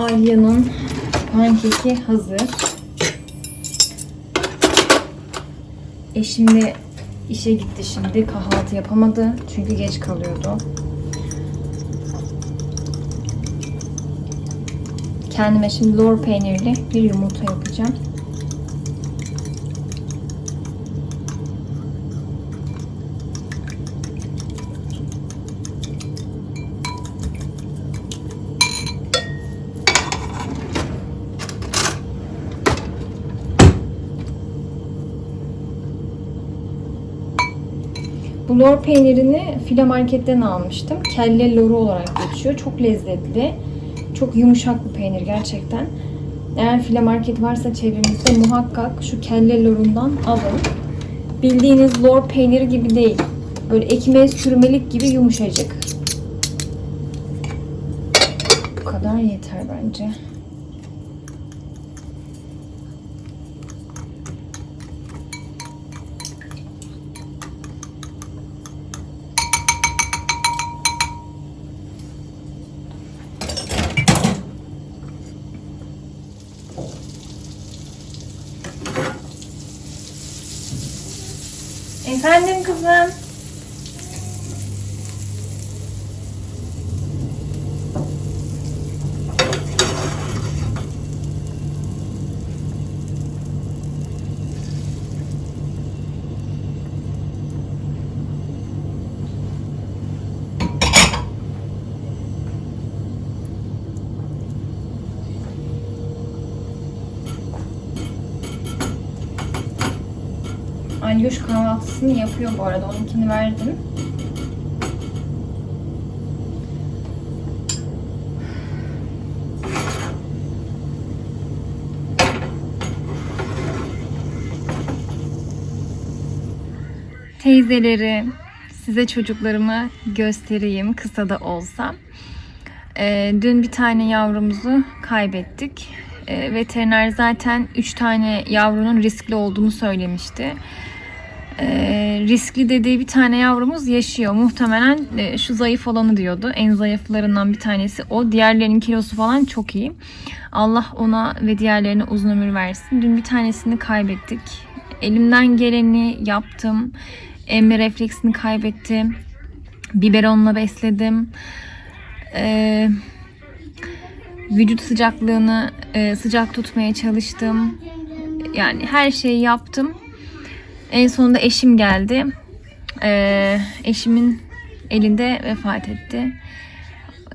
Alya'nın pankeki hazır. Eşim de işe gitti şimdi. Kahvaltı yapamadı. Çünkü geç kalıyordu. Kendime şimdi lor peynirli bir yumurta yapacağım. Bu lor peynirini file marketten almıştım. Kelle loru olarak geçiyor. Çok lezzetli. Çok yumuşak bir peynir gerçekten. Eğer file market varsa çevrenizde muhakkak şu kelle lorundan alın. Bildiğiniz lor peyniri gibi değil. Böyle ekmeğe sürmelik gibi yumuşacık. Bu kadar yeter bence. Kızım. Alyoş kahvaltısını yapıyor bu arada. Onunkini verdim. Teyzeleri, size çocuklarımı göstereyim kısa da olsa. Ee, dün bir tane yavrumuzu kaybettik. Ee, veteriner zaten 3 tane yavrunun riskli olduğunu söylemişti. Ee, riskli dediği bir tane yavrumuz yaşıyor. Muhtemelen e, şu zayıf olanı diyordu. En zayıflarından bir tanesi o. Diğerlerinin kilosu falan çok iyi. Allah ona ve diğerlerine uzun ömür versin. Dün bir tanesini kaybettik. Elimden geleni yaptım. Emme refleksini kaybettim. Biberonla besledim. Ee, vücut sıcaklığını e, sıcak tutmaya çalıştım. Yani her şeyi yaptım. En sonunda eşim geldi. Ee, eşimin elinde vefat etti.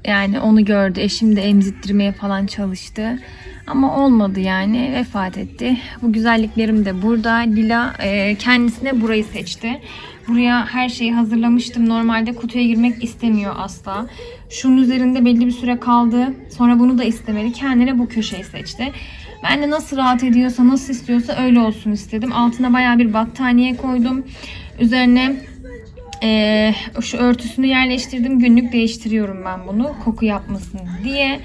Yani onu gördü. Eşim de emzittirmeye falan çalıştı. Ama olmadı yani. Vefat etti. Bu güzelliklerim de burada. Lila e, kendisine burayı seçti. Buraya her şeyi hazırlamıştım. Normalde kutuya girmek istemiyor asla. Şunun üzerinde belli bir süre kaldı. Sonra bunu da istemedi. Kendine bu köşeyi seçti. Ben de nasıl rahat ediyorsa, nasıl istiyorsa öyle olsun istedim. Altına bayağı bir battaniye koydum. Üzerine eee, şu örtüsünü yerleştirdim. Günlük değiştiriyorum ben bunu koku yapmasın diye.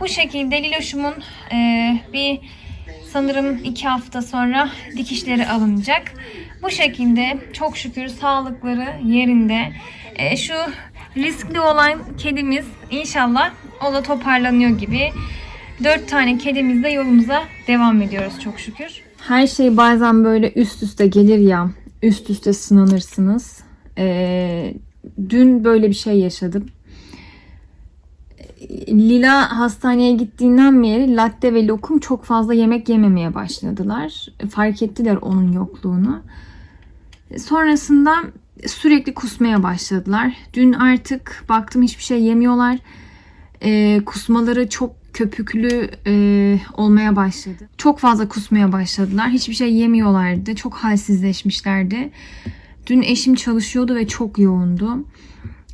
Bu şekilde Liloş'umun eee, bir sanırım iki hafta sonra dikişleri alınacak. Bu şekilde çok şükür sağlıkları yerinde. Eee, şu riskli olan kedimiz inşallah o da toparlanıyor gibi. Dört tane kedimizle yolumuza devam ediyoruz çok şükür. Her şey bazen böyle üst üste gelir ya. Üst üste sınanırsınız. Ee, dün böyle bir şey yaşadım. Lila hastaneye gittiğinden beri latte ve lokum çok fazla yemek yememeye başladılar. Fark ettiler onun yokluğunu. Sonrasında sürekli kusmaya başladılar. Dün artık baktım hiçbir şey yemiyorlar. Ee, kusmaları çok köpüklü e, olmaya başladı. Çok fazla kusmaya başladılar. Hiçbir şey yemiyorlardı. Çok halsizleşmişlerdi. Dün eşim çalışıyordu ve çok yoğundu.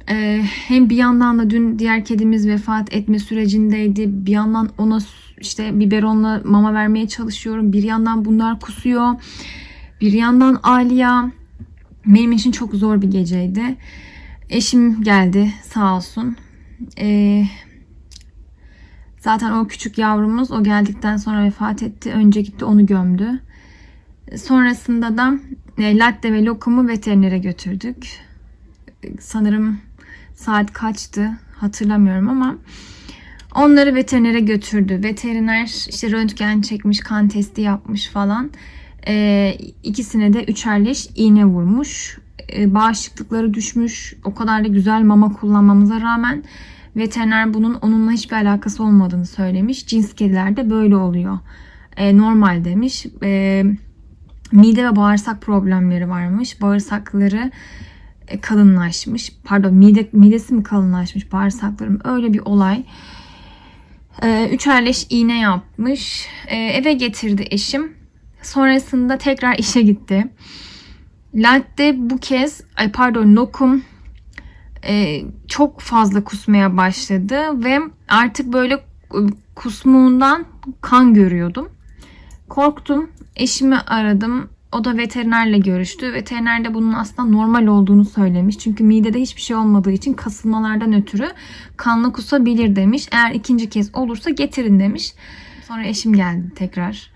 Ee, hem bir yandan da dün diğer kedimiz vefat etme sürecindeydi. Bir yandan ona işte biberonla mama vermeye çalışıyorum. Bir yandan bunlar kusuyor. Bir yandan Aliya. Benim için çok zor bir geceydi. Eşim geldi sağ olsun. Ee, zaten o küçük yavrumuz o geldikten sonra vefat etti. Önce gitti onu gömdü. Sonrasında da e, latte ve lokumu veterinere götürdük. Sanırım saat kaçtı hatırlamıyorum ama onları veterinere götürdü. Veteriner işte röntgen çekmiş, kan testi yapmış falan. Ee, ikisine de üçerleş iğne vurmuş. Ee, bağışıklıkları düşmüş. O kadar da güzel mama kullanmamıza rağmen veteriner bunun onunla hiçbir alakası olmadığını söylemiş. Cins kedilerde böyle oluyor. Ee, normal demiş. Ee, mide ve bağırsak problemleri varmış. Bağırsakları e, kalınlaşmış. Pardon mide, midesi mi kalınlaşmış bağırsaklarım öyle bir olay. Ee, üçerleş iğne yapmış. Ee, eve getirdi eşim. Sonrasında tekrar işe gitti. Latte bu kez ay pardon lokum e, çok fazla kusmaya başladı ve artık böyle e, kusmuğundan kan görüyordum. Korktum. Eşimi aradım. O da veterinerle görüştü. Veteriner de bunun aslında normal olduğunu söylemiş. Çünkü midede hiçbir şey olmadığı için kasılmalardan ötürü kanla kusabilir demiş. Eğer ikinci kez olursa getirin demiş. Sonra eşim geldi tekrar.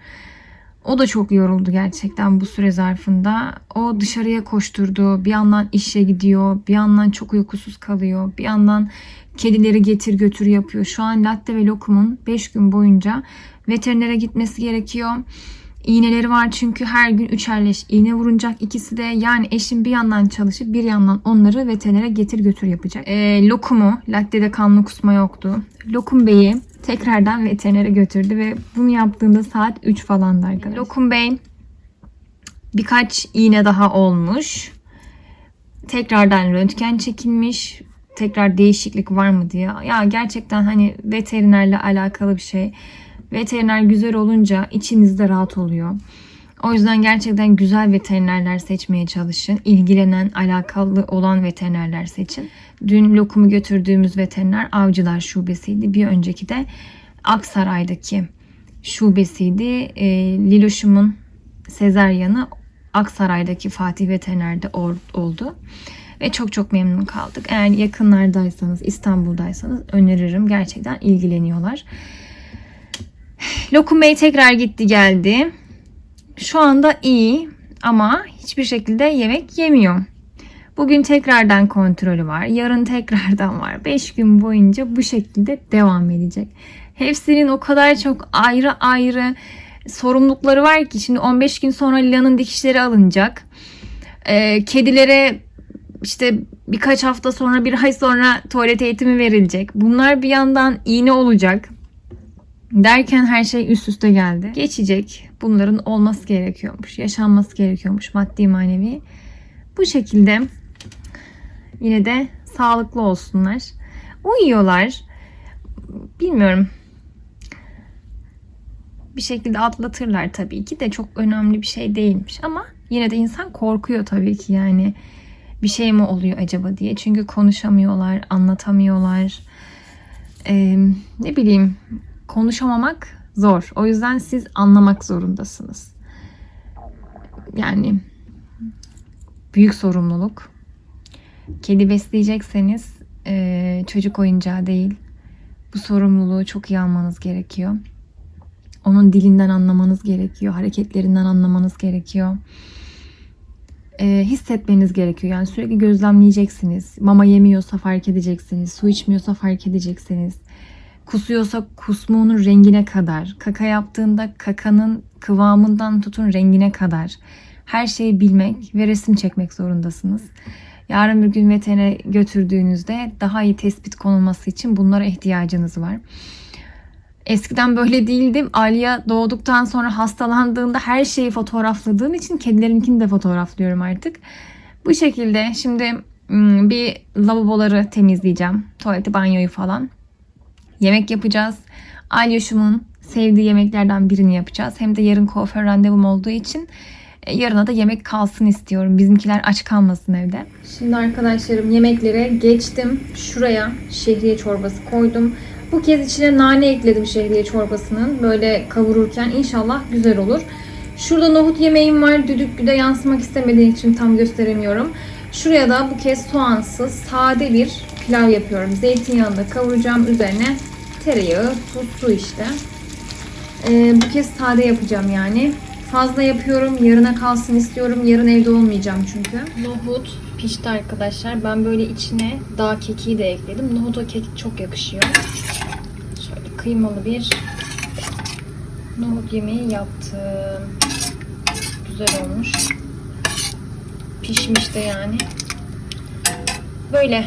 O da çok yoruldu gerçekten bu süre zarfında. O dışarıya koşturdu. Bir yandan işe gidiyor. Bir yandan çok uykusuz kalıyor. Bir yandan kedileri getir götür yapıyor. Şu an latte ve lokumun 5 gün boyunca veterinere gitmesi gerekiyor. İğneleri var çünkü her gün üçerleş iğne vurunacak ikisi de. Yani eşim bir yandan çalışıp bir yandan onları veterinere getir götür yapacak. E, lokumu, lattede kanlı kusma yoktu. Lokum Bey'i tekrardan veterinere götürdü ve bunu yaptığında saat 3 falandı arkadaşlar. Lokum Bey birkaç iğne daha olmuş. Tekrardan röntgen çekilmiş. Tekrar değişiklik var mı diye. Ya gerçekten hani veterinerle alakalı bir şey. Veteriner güzel olunca içiniz de rahat oluyor. O yüzden gerçekten güzel veterinerler seçmeye çalışın. İlgilenen, alakalı olan veterinerler seçin. Dün lokumu götürdüğümüz veteriner Avcılar Şubesi'ydi. Bir önceki de Aksaray'daki şubesiydi. E, Liloş'umun sezeryanı Aksaray'daki Fatih Veteriner'de oldu. Ve çok çok memnun kaldık. Eğer yakınlardaysanız, İstanbul'daysanız öneririm. Gerçekten ilgileniyorlar. Lokum Bey tekrar gitti geldi. Şu anda iyi ama hiçbir şekilde yemek yemiyor. Bugün tekrardan kontrolü var. Yarın tekrardan var. 5 gün boyunca bu şekilde devam edecek. Hepsinin o kadar çok ayrı ayrı sorumlulukları var ki şimdi 15 gün sonra Lilan'ın dikişleri alınacak. Ee, kedilere işte birkaç hafta sonra bir ay sonra tuvalet eğitimi verilecek. Bunlar bir yandan iğne olacak. Derken her şey üst üste geldi. Geçecek. Bunların olması gerekiyormuş. Yaşanması gerekiyormuş maddi manevi. Bu şekilde yine de sağlıklı olsunlar. Uyuyorlar. Bilmiyorum. Bir şekilde atlatırlar tabii ki de çok önemli bir şey değilmiş ama yine de insan korkuyor tabii ki yani bir şey mi oluyor acaba diye. Çünkü konuşamıyorlar, anlatamıyorlar. Ee, ne bileyim konuşamamak zor. O yüzden siz anlamak zorundasınız. Yani büyük sorumluluk. Kedi besleyecekseniz e, çocuk oyuncağı değil. Bu sorumluluğu çok iyi almanız gerekiyor. Onun dilinden anlamanız gerekiyor. Hareketlerinden anlamanız gerekiyor. E, hissetmeniz gerekiyor. Yani sürekli gözlemleyeceksiniz. Mama yemiyorsa fark edeceksiniz. Su içmiyorsa fark edeceksiniz. Kusuyorsa kusmuğunun rengine kadar, kaka yaptığında kakanın kıvamından tutun rengine kadar her şeyi bilmek ve resim çekmek zorundasınız. Yarın bir gün veterinere götürdüğünüzde daha iyi tespit konulması için bunlara ihtiyacınız var. Eskiden böyle değildim. Aliya doğduktan sonra hastalandığında her şeyi fotoğrafladığım için kedilerinkini de fotoğraflıyorum artık. Bu şekilde şimdi hmm, bir lavaboları temizleyeceğim. Tuvaleti, banyoyu falan. Yemek yapacağız. Alyoş'umun sevdiği yemeklerden birini yapacağız. Hem de yarın kuaför randevum olduğu için e, yarına da yemek kalsın istiyorum. Bizimkiler aç kalmasın evde. Şimdi arkadaşlarım yemeklere geçtim. Şuraya şehriye çorbası koydum. Bu kez içine nane ekledim şehriye çorbasının. Böyle kavururken inşallah güzel olur. Şurada nohut yemeğim var. Düdüklüde yansımak istemediğim için tam gösteremiyorum. Şuraya da bu kez soğansız sade bir pilav yapıyorum. Zeytinyağında kavuracağım. Üzerine tereyağı, tuz, su işte. Ee, bu kez sade yapacağım yani. Fazla yapıyorum. Yarına kalsın istiyorum. Yarın evde olmayacağım çünkü. Nohut pişti arkadaşlar. Ben böyle içine dağ kekiği de ekledim. Nohuta kekik çok yakışıyor. Şöyle kıymalı bir nohut yemeği yaptım. Güzel olmuş. Pişmiş yani. Böyle.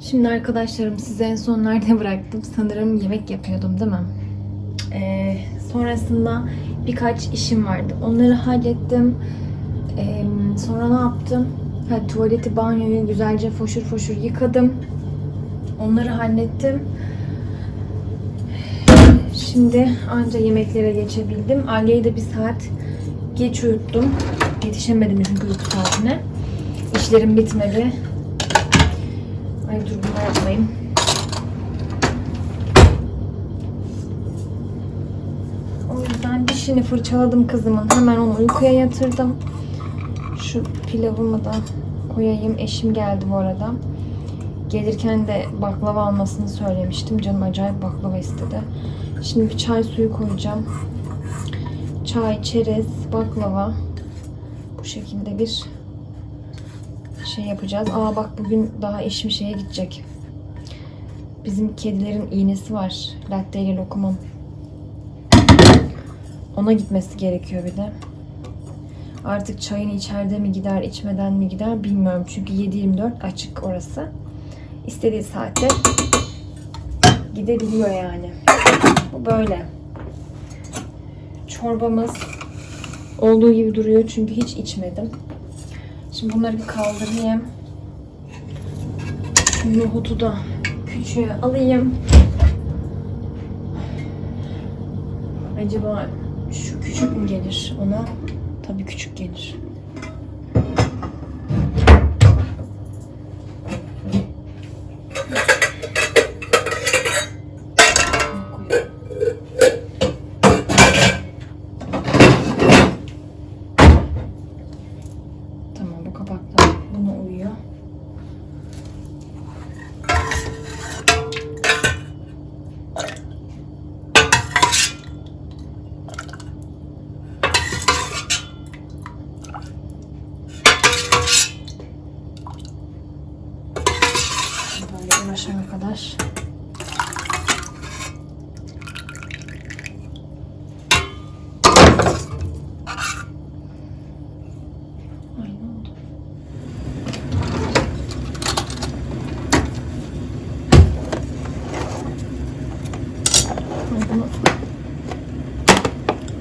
Şimdi arkadaşlarım size en son nerede bıraktım? Sanırım yemek yapıyordum değil mi? Ee, sonrasında birkaç işim vardı. Onları hallettim. Ee, sonra ne yaptım? Ha, tuvaleti, banyoyu güzelce foşur foşur yıkadım. Onları hallettim. Şimdi anca yemeklere geçebildim. Aliye'yi de bir saat geç uyuttum. Yetişemedim çünkü uyku saatine. İşlerim bitmedi. Ay dur bunu yapmayayım. O yüzden dişini fırçaladım kızımın. Hemen onu uykuya yatırdım. Şu pilavımı da koyayım. Eşim geldi bu arada. Gelirken de baklava almasını söylemiştim. Canım acayip baklava istedi. Şimdi bir çay suyu koyacağım. Çay, çerez, baklava. Bu şekilde bir şey yapacağız. Aa bak bugün daha eşim şeye gidecek. Bizim kedilerin iğnesi var. Latteyle lokumum. Ona gitmesi gerekiyor bir de. Artık çayın içeride mi gider, içmeden mi gider bilmiyorum. Çünkü 7-24 açık orası. İstediği saatte gidebiliyor yani. Bu böyle. Çorbamız olduğu gibi duruyor çünkü hiç içmedim. Şimdi bunları bir kaldırayım. Nohutu da küçüğe alayım. Acaba şu küçük mü gelir ona? Tabii küçük gelir. Böyle ulaşana kadar.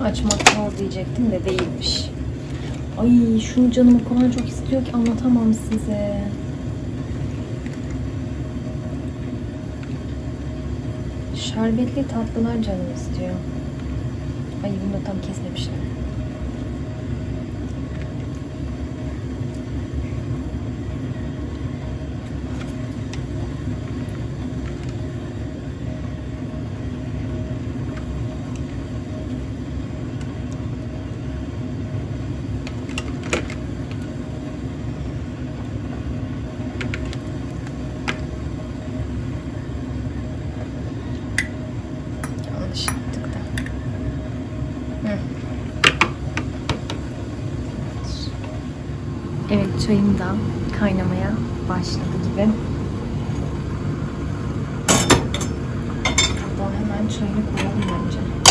Açmak zor diyecektim de değilmiş. Ay şunu canım o kadar çok istiyor ki anlatamam size. Şerbetli tatlılar canım istiyor. Ay bunu da tam kesmemişler. Çayım da kaynamaya başladı gibi. Buradan hemen çayını koyalım bence.